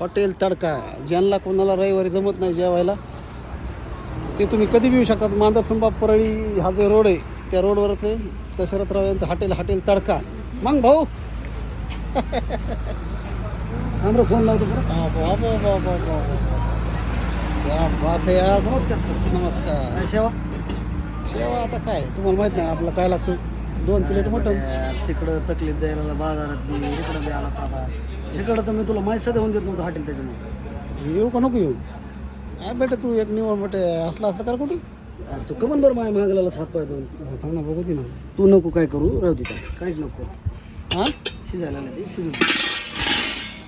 Hotel तडका ज्यांना कोणाला रविवारी जमत नाही जेवायला ते तुम्ही कधी येऊ शकतात मांदा परळी हा जो रोड आहे त्या रोडवरच आहे. दशरथराव यांचं हॉटेल हॉटेल तडका. मग भाऊ. आम्हाला फोन लावतो बात आहे यार. नमस्कार सर. नमस्कार. सेवा? शेवा आता काय? तुम्हाला माहीत नाही आपलं काय लागतं? दोन प्लेट मटन तिकडं तकलीफ द्यायला बाजारात बी इकडं बी आला साधा. इकडं तर मी तुला माहिती होऊन देत नव्हतं हॉटेल त्याच्यामुळे. येऊ का नको येऊ? काय बेटा तू एक निवड बेटे असला असलं कर कुठे? तू कमन बरं माझ्या मागला हात पाय दोन. थांब ना बघू ना. तू नको काय करू राहू दे. काहीच नको. हां? शिजायला नाही ते शिजू.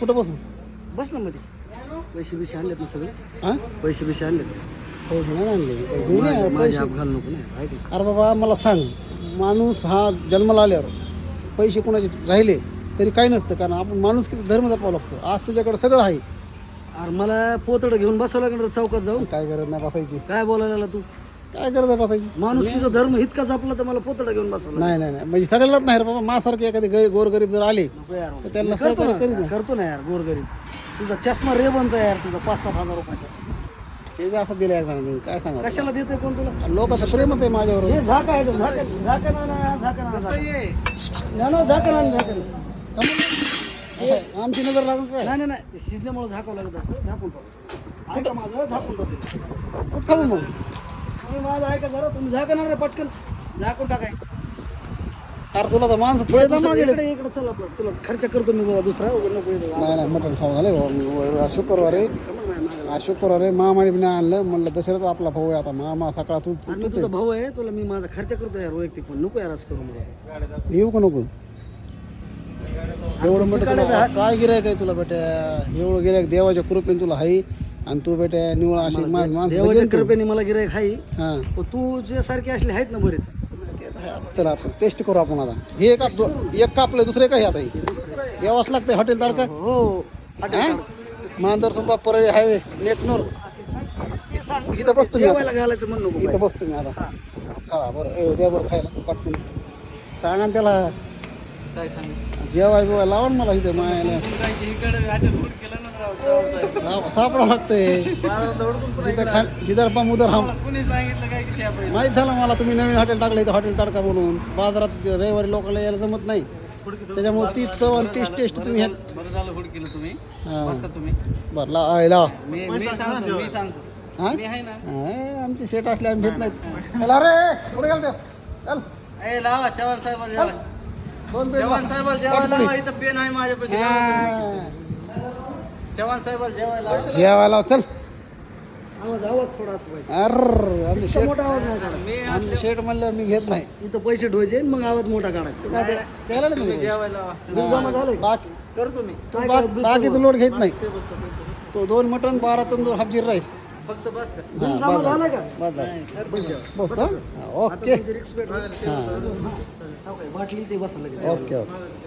कुठं बसू बस ना मध्ये. पैसे बिशे आणलेत ना सगळे. हां? पैसे बिशे आणलेत. हो आणले काही देऊ नये माझे- माझे पैसे. आप घाल नको ना. अरे बाबा मला सांग. माणूस हा जन्माला आल्यावर पैसे कोणाचे राहिले तरी काही नसतं कारण आपण माणूस किती धर्म जपावा लागतो. आज तुझ्याकडे सगळं आहे. अरे मला पोतडं घेऊन बसावं लागेल चौकात जाऊन. काय गरज नाही बसायची. काय बोलायला लागला तू? काय गरज आहे बसायची? माणुसकीचा धर्म इतका जपला तर मला पोतडं घेऊन बसावं लागेल. नाही नाही नाही. म्हणजे सगळ्यालाच नाही रे बाबा. मासारखे एखादी गै गोरगरीब जर आले तर त्यांना करतो सहकार्य करीत ना ना. करतो ना यार गोरगरीब. तुझा चष्मा रेबनचा यार तुझा पाच सात हजार रुपयाचा. ते बी असं दिलं एकदा मी. काय सांगा कशाला देते कोण तुला? लोकांचं प्रेमच आहे माझ्यावर हे झाका आहे झाका झाका ना ना झाका ना झाका. ना ना झाका ना झाका ना. आमची नजर लागून काय? नाही नाही ते शिजण्यामुळे झाकावं लागत असतं. झाकून टाकू ऐका माझं झाकून टाकू कुठं थांबू मग? तुम्ही माझं ऐका जरा. तुम्ही झाका ना रे पटकन. झाकून टाकाय. अरे तुला तर माणसं थोडे जमा गेले इकडे इकडे चल. तुला खर्च करतो मी बाबा दुसरा. नको. नाही नाही मटण खाऊ झाले शुक्रवार शुक्रवार आहे मामाने बी नाही आणलं. म्हणलं दशरथ आपला भाऊ आहे आता. मामा सकाळ तू आणि मी तुझा भाऊ आहे तुला मी माझा खर्च करतो यार वैयक्तिक पण नको यार असं करू मला. येऊ का नको? एवढं तुला काय गिरायक आहे तुला बेटा एवढं गिरायक देवाच्या कृपेने तुला आहे आणि तू बेटा निवळ अशी माणसं माणसं देवाच्या कृपेने मला गिरायक आहे हां. पण तू जे सारखे असले आहेत ना बरेच. चला आपण टेस्ट करू आपण आता. हे एक दो- एक कापलं दुसरे काही आता हे. यावंच लागतंय हॉटेल तारका हो हॉटेल मांजर सुंबा परळी हायवे नेटनूर. सांग इथं बसतो मी. जेवायला घालायचं नको इथं बसतो मी आता. चला बरं ए द्या बरं खायला पटकन. सांगा ना त्याला. काय सांग? जेवाय बिवाय लावा ना मला इथं मायाला. साप- सापडा लागतंय. जिथं खा जिथं पा उदर हा कुणी सांगितलं काय आपण माहीत झालं मला तुम्ही नवीन हॉटेल टाकलं इथं हॉटेल तडका म्हणून बाजारात जे रविवारी लोकांना यायला जमत नाही. त्याच्यामुळे तीच चव आणि तीच टेस्ट तुम्ही ह्या बरं झालं. हुड केलं तुम्ही. हां. बसा तुम्ही. बरं लावा आहे, लावा. मी मी सांगतो मी सांगतो. हां? मी आहे ना. आमची शेट असले आम्ही घेत नाहीत. चला रे पुढे गेल चल. ए लावा चव्हाण साहेबाला जेवायला. दोन प्लेट चव्हाण साहेबाला जेवायला लावा इथं पेन आहे माझ्यापाशी. हां. चव्हाण साहेबाला जेवायला लावा. जेवायला लाव, चल. आवाज आवाज थोडा असं पाहिजे. अर आम्ही इतका शेट मोठा आवाज नाही काढायचा. मी आम्ही शेट म्हणलं मी घेत नाही. इथं पैसे ठेवायचे मग आवाज मोठा काढायचा. काय ते- द्यायला नाही तुम्ही. पैसे. जमा झालंय बाकी करतो मी तू बा- बाकीचं लोड घेत नाही. तो दोन मटन बारा तंदूर हाफजीर राईस. फक्त बस का? जमा बस झालाय का? बस झालं. बस जेवा. बस बस? असं. हा, आता ओके. तुमची रिक्स भेट हां बाटली ते बसायला लागेल. Okay okay.